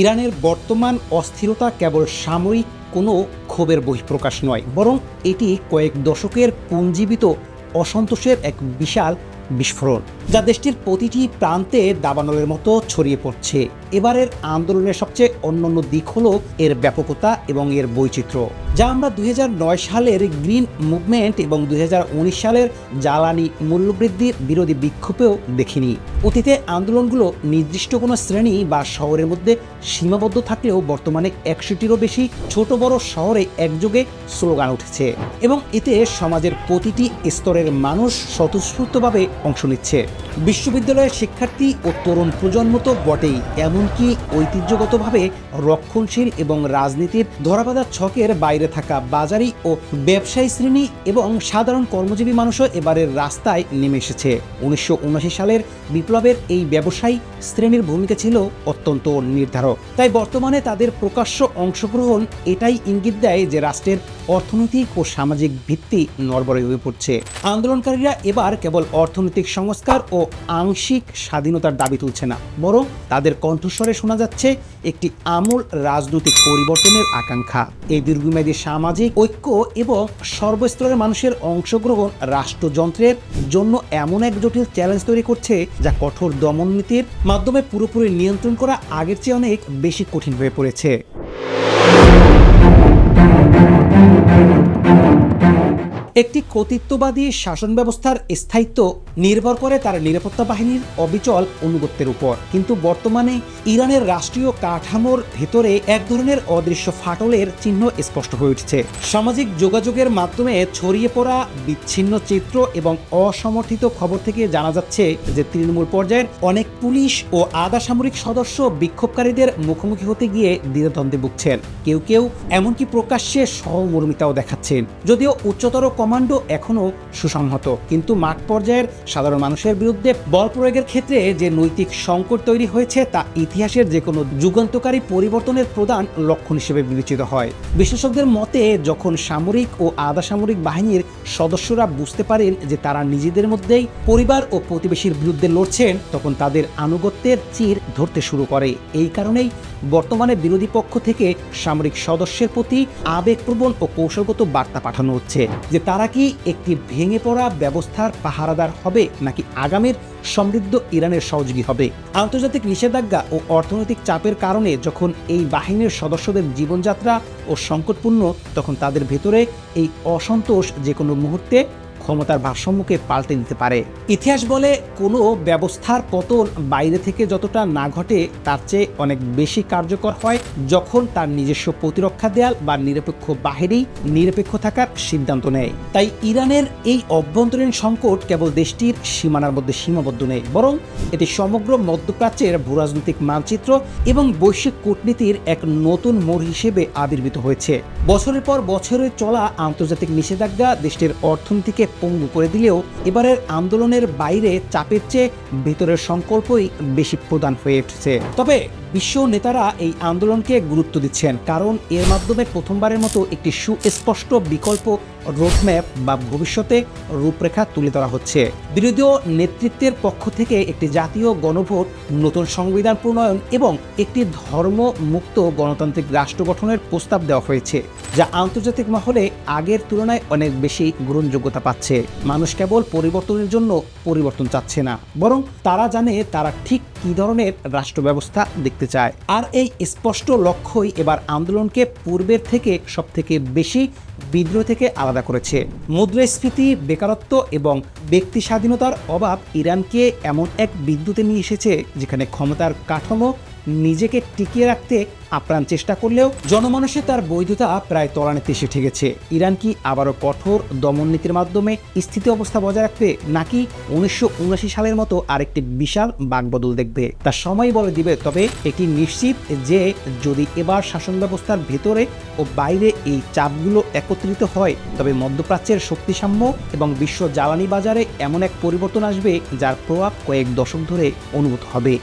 ইরানের বর্তমান অস্থিরতা কেবল সাময়িক কোনো ক্ষোভের বহিঃপ্রকাশ নয়, বরং এটি কয়েক দশকের পুঞ্জীবিত অসন্তোষের এক বিশাল বিস্ফোরণ। যা দেশটির প্রতিটি প্রান্তে দাবানলের মতো ছড়িয়ে পড়ছে। এবারের আন্দোলনের সবচেয়ে অন্যান্য দিক হলো এর ব্যাপকতা এবং এর বৈচিত্র্য, যা আমরা দুই হাজার নয় সালের গ্রিন মুভমেন্ট এবং দুই হাজার উনিশ সালের জ্বালানি মূল্যবৃদ্ধির বিরোধী বিক্ষোভেও দেখিনি। অতীতে আন্দোলনগুলো নির্দিষ্ট কোনো শ্রেণি বা শহরের মধ্যে সীমাবদ্ধ থাকলেও বর্তমানে একশোটিরও বেশি ছোট বড় শহরে একযোগে স্লোগান উঠেছে এবং এতে সমাজের প্রতিটি স্তরের মানুষ স্বতঃস্ফূর্তভাবে অংশ নিচ্ছে। বিশ্ববিদ্যালয়ের শিক্ষার্থী ও তরুণ প্রজন্ম তো বটেই, এমনকি ঐতিহ্যগতভাবে রক্ষণশীল এবং রাজনীতির ধরাবাঁধা ছকের বাইরে থাকা বাজারি ও ব্যবসায়ী শ্রেণি এবং সাধারণ কর্মজীবী মানুষও এবারের রাস্তায় নেমে এসেছে। উনিশশো সালের বিপ্লবের এই ব্যবসায়ী শ্রেণির ভূমিকা ছিল অত্যন্ত নির্ধারক। তাই বর্তমানে তাদের প্রকাশ্য অংশগ্রহণ এটাই ইঙ্গিত দেয় যে রাষ্ট্রের অর্থনৈতিক ও সামাজিক ভিত্তি নড়বড়ে হয়ে পড়ছে। আন্দোলনকারীরা এবার কেবল অর্থনৈতিক সংস্কার ও আংশিক স্বাধীনতার দাবি তুলছে না, বরং তাদের কণ্ঠস্বরে শোনা যাচ্ছে একটি আমূল রাজনৈতিক পরিবর্তনের আকাঙ্ক্ষা। এই দীর্ঘমেয়াদী সামাজিক ঐক্য এবং সর্বস্তরের মানুষের অংশগ্রহণ রাষ্ট্রযন্ত্রের জন্য এমন এক জটিল চ্যালেঞ্জ তৈরি করছে, যা কঠোর দমন নীতির মাধ্যমে পুরোপুরি নিয়ন্ত্রণ করা আগের চেয়ে অনেক বেশি কঠিন হয়ে পড়েছে। একটি কর্তৃত্ববাদী শাসন ব্যবস্থার স্থায়িত্ব নির্ভর করে তার নিরাপত্তা বাহিনীর অবিচল অনুগত্যের উপর। কিন্তু বর্তমানে ইরানের রাষ্ট্রীয় কাঠামোর ভেতরে এক ধরনের অদৃশ্য ফাটলের চিহ্ন স্পষ্ট হয়ে উঠছে। সামাজিক যোগাযোগের মাধ্যমে ছড়িয়ে পড়া বিচ্ছিন্ন চিত্র এবং অসমর্থিত খবর থেকে জানা যাচ্ছে যে তৃণমূল পর্যায়ের অনেক পুলিশ ও আধা সামরিক সদস্য বিক্ষোভকারীদের মুখোমুখি হতে গিয়ে দ্বিধাদ্বন্দ্বে ভুগছেন। কেউ কেউ এমনকি প্রকাশ্যে সহমর্মিতাও দেখাচ্ছেন। যদিও উচ্চতর কমান্ডো এখনও সুসংহত। কিন্তু মাঠ পর্যায়ের সাধারণ মানুষের বিরুদ্ধে বল প্রয়োগের ক্ষেত্রে যে নৈতিক সংকট তৈরি হয়েছে তা ইতিহাসের যে কোনো যুগান্তকারী পরিবর্তনের প্রধান লক্ষণ হিসেবে বিবেচিত হয়। বিশেষজ্ঞদের মতে, যখন সামরিক ও আধা সামরিক বাহিনীর সদস্যরা বুঝতে পারেন যে তারা নিজেদের মধ্যেই পরিবার ও প্রতিবেশীর বিরুদ্ধে লড়ছেন, তখন তাদের আনুগত্যের চির ধরতে শুরু করে। এই কারণেই বর্তমানে বিরোধী পক্ষ থেকে সামরিক সদস্যের প্রতি আবেগপ্রবণ ও কৌশলগত বার্তা পাঠানো হচ্ছে, যে তারা কি একটি ভেঙে পড়া ব্যবস্থার পাহারাদার হবে নাকি আগামীর সমৃদ্ধ ইরানের সহযোগী হবে? আন্তর্জাতিক নিষেধাজ্ঞা ও অর্থনৈতিক চাপের কারণে যখন এই বাহিনীর সদস্যদের জীবনযাত্রা ও সংকটপূর্ণ, তখন তাদের ভেতরে এই অসন্তোষ যে কোনো মুহূর্তে ক্ষমতার ভারসাম্যকে পাল্টে নিতে পারে। ইতিহাস বলে কোনো ব্যবস্থার পতন বাইরে থেকে যতটা না ঘটে, তার চেয়ে অনেক বেশি কার্যকর হয় যখন তার নিজস্ব প্রতিরক্ষা দেয়াল বা নিরপেক্ষ বাহিরেই নিরপেক্ষ থাকার সিদ্ধান্ত নেয়। তাই ইরানের এই অভ্যন্তরীণ সংকট কেবল দেশটির সীমানার মধ্যে সীমাবদ্ধ নেই, বরং এটি সমগ্র মধ্যপ্রাচ্যের ভূরাজনৈতিক মানচিত্র এবং বৈশ্বিক কূটনীতির এক নতুন মোড় হিসেবে আবির্ভূত হয়েছে। বছরের পর বছরে চলা আন্তর্জাতিক নিষেধাজ্ঞা দেশটির অর্থনীতিকে পঙ্গু করে দিলেও এবারের আন্দোলনের বাইরে চাপের চেয়ে ভেতরের সংকল্পই বেশি প্রদান হয়ে উঠেছে। তবে বিশ্ব নেতারা এই আন্দোলনকে গুরুত্ব দিচ্ছেন, কারণ এর মাধ্যমে প্রথমবারের মতো একটি সুস্পষ্ট বিকল্প রোডম্যাপ বা ভবিষ্যতে রূপরেখা তুলে ধরা হচ্ছে। বিরোধী নেতৃত্বের পক্ষ থেকে একটি জাতীয় গণভোট, নতুন সংবিধান প্রণয়ন এবং একটি ধর্ম মুক্ত গণতান্ত্রিক রাষ্ট্র গঠনের প্রস্তাব দেওয়া হয়েছে, যা আন্তর্জাতিক মহলে আগের তুলনায় অনেক বেশি গ্রহণযোগ্যতা পাচ্ছে। মানুষ কেবল পরিবর্তনের জন্য পরিবর্তন চাচ্ছে না, বরং তারা জানে তারা ঠিক কী ধরনের রাষ্ট্র ব্যবস্থা দেখতে চায়? আর এই স্পষ্ট লক্ষ্যই এবার আন্দোলনকে পূর্বের থেকে সবথেকে বেশি বিদ্রোহ থেকে আলাদা করেছে। মুদ্রাস্ফীতি, বেকারত্ব এবং ব্যক্তি স্বাধীনতার অভাব ইরানকে এমন এক বিদ্যুতে নিয়ে এসেছে যেখানে ক্ষমতার কাঠামো নিজেকে টিকিয়ে রাখতে আপ্রাণ চেষ্টা করলেও জনমানুষে তার বৈধতা প্রায় তলানিতে এসে ঠেকেছে। ইরান কি আবারও কঠোর দমন নীতির মাধ্যমে স্থিতি অবস্থা বজায় রাখবে, নাকি উনিশশো উনআশি সালের মতো আরেকটি বিশাল বাগবদল দেখবে? তা সময় বলে দিবে, তবে এটি নিশ্চিত যে যদি এবার শাসন ব্যবস্থার ভেতরে ও বাইরে এই চাপগুলো একত্রিত হয়, তবে মধ্যপ্রাচ্যের শক্তিসাম্য এবং বিশ্ব জ্বালানি বাজারে এমন এক পরিবর্তন আসবে যার প্রভাব কয়েক দশক ধরে অনুভূত হবে।